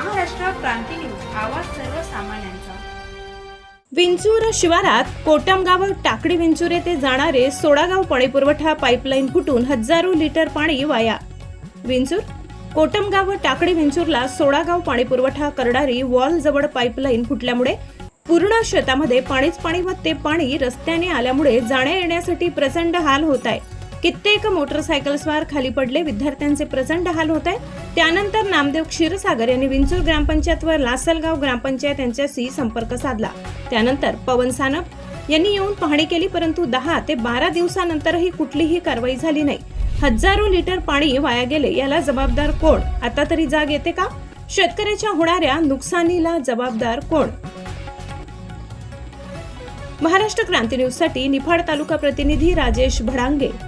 क्रांती news आवाज सर्वसामान्यांचा. विंचूर शिवारात कोटमगाव टाकडी विंचूर येथे जाणारे सोडागाव पाणीपुरवठा पाईपलाईन फुटून हजारो लिटर पाणी वाया. विंचूर? कोटमगाव टाकडी विंचूरला सोडागाव पाणीपुरवठा करणारी वॉल जवळ पाईपलाईन फुटल्यामुळे पूर्ण शेतामध्ये पाणीच पाणी व ते पाणी रस्त्याने आल्यामुळे जाण्या येण्यासाठी प्रचंड हाल होत आहे. कित्येक मोटरसायकलस्वार खाली पडले विद्यार्थ्यांचे प्रचंड हाल होत आहे त्यानंतर नामदेव क्षीरसागर यांनी विंचूर ग्रामपंचायत व लासलगाव ग्रामपंचायत यांच्याशी संपर्क साधला. त्यानंतर पवन सानप यांनी येऊन पाहणी केली परंतु दहा ते बारा दिवसानंतरही कुठलीही कारवाई झाली नाही. हजारो लिटर पाणी वाया गेले याला जबाबदार कोण? आता तरी जाग येते का? शेतकऱ्याच्या होणाऱ्या नुकसानीला जबाबदार कोण? महाराष्ट्र क्रांती न्यूजसाठी निफाड तालुका प्रतिनिधी राजेश भडांगे.